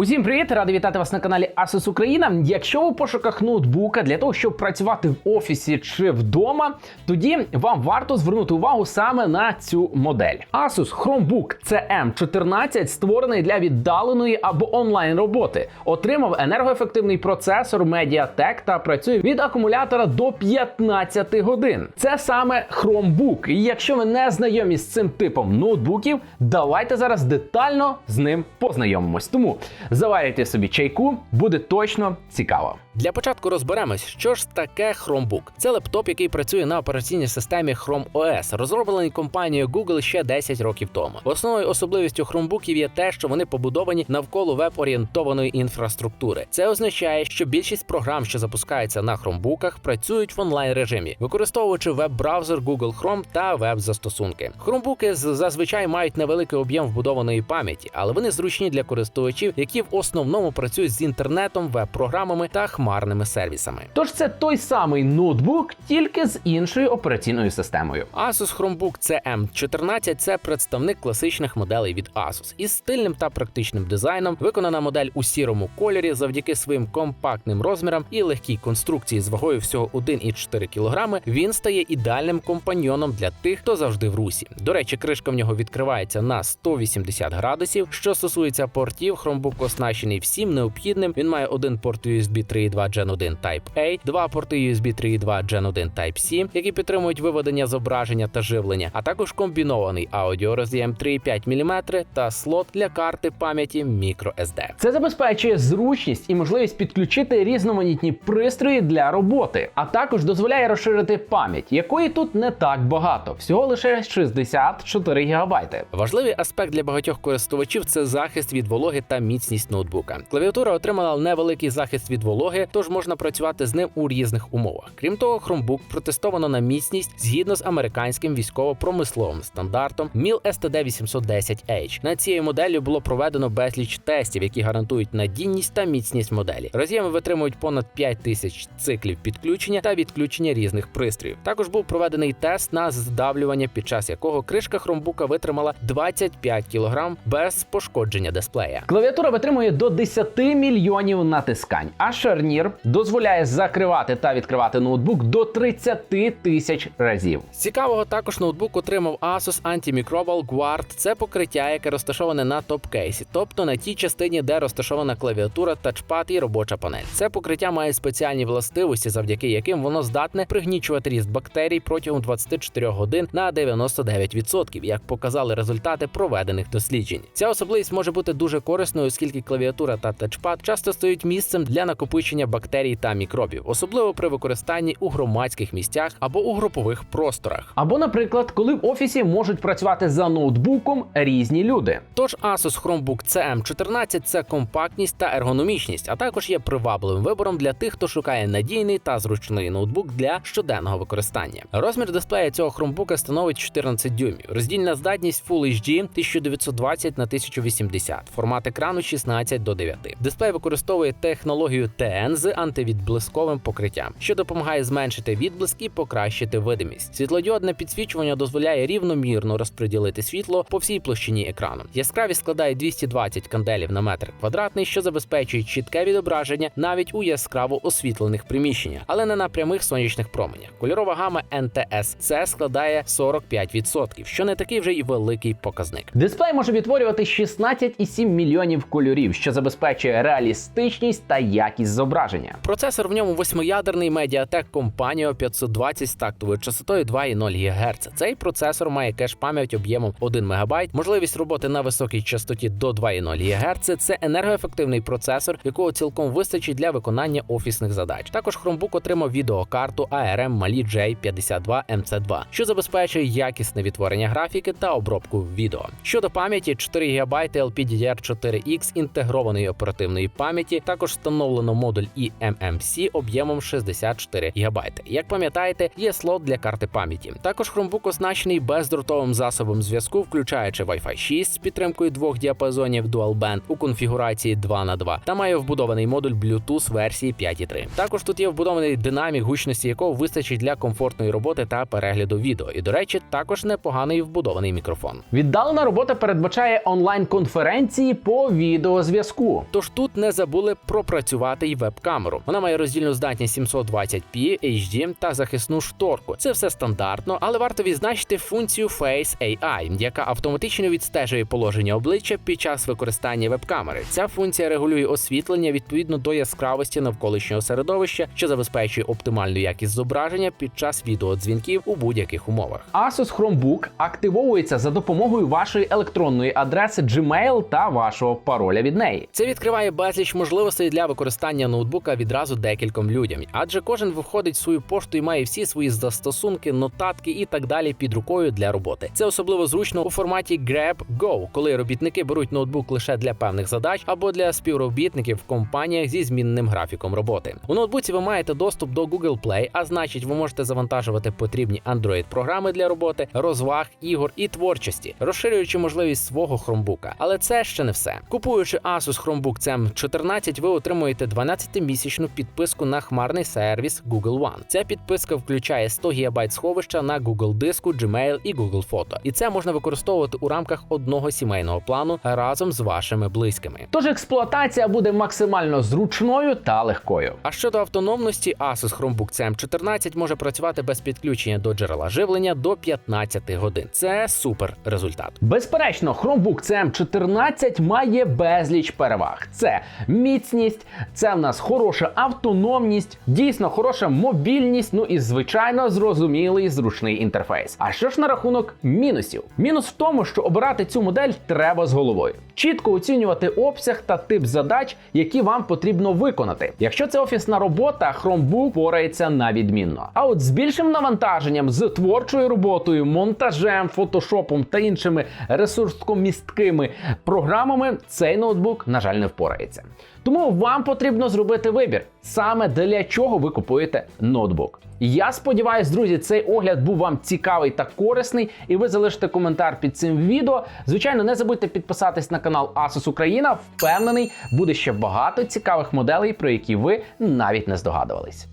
Усім привіт! Радий вітати вас на каналі Asus Україна. Якщо ви у пошуках ноутбука для того, щоб працювати в офісі чи вдома, тоді вам варто звернути увагу саме на цю модель. Asus Chromebook CM14 створений для віддаленої або онлайн роботи. Отримав енергоефективний процесор Mediatek та працює від акумулятора до 15 годин. Це саме Chromebook. І якщо ви не знайомі з цим типом ноутбуків, давайте зараз детально з ним познайомимось. Тому заварюйте собі чайку, буде точно цікаво. Для початку розберемось, що ж таке Chromebook. Це лептоп, який працює на операційній системі Chrome OS, розроблений компанією Google ще 10 років тому. Основною особливістю Chromebookів є те, що вони побудовані навколо веб-орієнтованої інфраструктури. Це означає, що більшість програм, що запускаються на Chromebookах, працюють в онлайн режимі, використовуючи веб-браузер Google Chrome та веб-застосунки. Chromebooки зазвичай мають невеликий об'єм вбудованої пам'яті, але вони зручні для користувачів, які в основному працюють з інтернетом, веб-програмами та хмарними сервісами. Тож це той самий ноутбук, тільки з іншою операційною системою. Asus Chromebook CM14 – це представник класичних моделей від Asus із стильним та практичним дизайном. Виконана модель у сірому кольорі завдяки своїм компактним розмірам і легкій конструкції з вагою всього 1,4 кг. Він стає ідеальним компаньйоном для тих, хто завжди в русі. До речі, кришка в нього відкривається на 180 градусів. Що стосується портів, Chromebook оснащений всім необхідним. Він має один порт USB 3.2 Gen 1 Type-A, два порти USB 3.2 Gen 1 Type-C, які підтримують виведення зображення та живлення, а також комбінований аудіороз'єм 3,5 мм та слот для карти пам'яті microSD. Це забезпечує зручність і можливість підключити різноманітні пристрої для роботи, а також дозволяє розширити пам'ять, якої тут не так багато, всього лише 64 ГБ. Важливий аспект для багатьох користувачів це захист від вологи та міцність ноутбука. Клавіатура отримала невеликий захист від вологи, тож можна працювати з ним у різних умовах. Крім того, Chromebook протестовано на міцність згідно з американським військово-промисловим стандартом MIL STD 810H. Над цією моделлю було проведено безліч тестів, які гарантують надійність та міцність моделі. Роз'єми витримують понад 5 тисяч циклів підключення та відключення різних пристроїв. Також був проведений тест на здавлювання, під час якого кришка Chromebook витримала 25 кг без пошкодження дисплея. Клавіатура витримує до 10 мільйонів натискань, а шарнір дозволяє закривати та відкривати ноутбук до 30 тисяч разів. Цікавого також ноутбук отримав Asus Antimicrobial Guard. Це покриття, яке розташоване на топ-кейсі, тобто на тій частині, де розташована клавіатура, тачпад і робоча панель. Це покриття має спеціальні властивості, завдяки яким воно здатне пригнічувати ріст бактерій протягом 24 годин на 99%, як показали результати проведених досліджень. Ця особливість може бути дуже корисною, оскільки клавіатура та тачпад часто стають місцем для накопичення бактерій та мікробів, особливо при використанні у громадських місцях або у групових просторах. Або, наприклад, коли в офісі можуть працювати за ноутбуком різні люди. Тож Asus Chromebook CM14 – це компактність та ергономічність, а також є привабливим вибором для тих, хто шукає надійний та зручний ноутбук для щоденного використання. Розмір дисплея цього Chromebook становить 14 дюймів. Роздільна здатність Full HD 1920 на 1080, формат екрану 16 до 9. Дисплей використовує технологію TN з антивідблисковим покриттям, що допомагає зменшити відблиск і покращити видимість. Світлодіодне підсвічування дозволяє рівномірно розподілити світло по всій площині екрану. Яскравість складає 220 канделів на метр квадратний, що забезпечує чітке відображення навіть у яскраво освітлених приміщеннях, але не на прямих сонячних променях. Кольорова гама NTSC складає 45%, що не такий вже й великий показник. Дисплей може відтворювати 16,7 мільйонів кольорів, що забезпечує реалістичність та якість зображення. Процесор в ньому восьмиядерний Mediatek Companion 520 з тактовою частотою 2,0 ГГц. Цей процесор має кеш пам'ять об'ємом 1 МБ, можливість роботи на високій частоті до 2,0 ГГц. Це енергоефективний процесор, якого цілком вистачить для виконання офісних задач. Також Chromebook отримав відеокарту ARM Mali J52 MC2, що забезпечує якісне відтворення графіки та обробку відео. Щодо пам'яті, 4 ГБ LPDDR4X інтегрованої оперативної пам'яті. Також встановлено модуль і MMC об'ємом 64 ГБ. Як пам'ятаєте, є слот для карти пам'яті. Також Chromebook оснащений бездротовим засобом зв'язку, включаючи Wi-Fi 6 з підтримкою двох діапазонів Dual Band у конфігурації 2 на 2 та має вбудований модуль Bluetooth версії 5.3. Також тут є вбудований динамік, гучності якого вистачить для комфортної роботи та перегляду відео. І до речі, також непоганий вбудований мікрофон. Віддалена робота передбачає онлайн-конференції по відеозв'язку. Тож тут не забули пропрацювати й веб-камеру. Вона має роздільну здатність 720p HD та захисну шторку. Це все стандартно, але варто відзначити функцію Face AI, яка автоматично відстежує положення обличчя під час використання веб-камери. Ця функція регулює освітлення відповідно до яскравості навколишнього середовища, що забезпечує оптимальну якість зображення під час відеодзвінків у будь-яких умовах. Asus Chromebook активовується за допомогою вашої електронної адреси Gmail та вашого пароля від неї. Це відкриває безліч можливостей для використання ноутбука відразу декільком людям, адже кожен виходить в свою пошту і має всі свої застосунки, нотатки і так далі під рукою для роботи. Це особливо зручно у форматі Grab Go, коли робітники беруть ноутбук лише для певних задач або для співробітників в компаніях зі змінним графіком роботи. У ноутбуці ви маєте доступ до Google Play, а значить, ви можете завантажувати потрібні Android програми для роботи, розваг, ігор і творчості, розширюючи можливість свого хромбука. Але це ще не все. Купуючи Asus Chromebook CM14, ви отримуєте 12-місячну підписку на хмарний сервіс Google One. Ця підписка включає 100 ГБ сховища на Google диску, Gmail і Google Фото. І це можна використовувати у рамках одного сімейного плану разом з вашими близькими. Тож експлуатація буде максимально зручною та легкою. А щодо автономності, Asus Chromebook CM14 може працювати без підключення до джерела живлення до 15 годин. Це супер результат. Безперечно, Chromebook CM14 має безліч переваг. Це міцність, це в нас хороша автономність, дійсно хороша мобільність, ну і звичайно зрозумілий зручний інтерфейс. А що ж на рахунок мінусів? Мінус в тому, що обирати цю модель треба з головою. Чітко оцінювати обсяг та тип задач, які вам потрібно виконати. Якщо це офісна робота, Chromebook порається на відмінно. А от з більшим навантаженням, з творчою роботою, монтажем, фотошопом та іншими ресурскомісткими програмами, цей ноутбук, на жаль, не впорається. Тому вам потрібно зробити вибір, саме для чого ви купуєте ноутбук. Я сподіваюся, друзі, цей огляд був вам цікавий та корисний, і ви залишите коментар під цим відео. Звичайно, не забудьте підписатись на канал Asus Україна. Впевнений, буде ще багато цікавих моделей, про які ви навіть не здогадувались.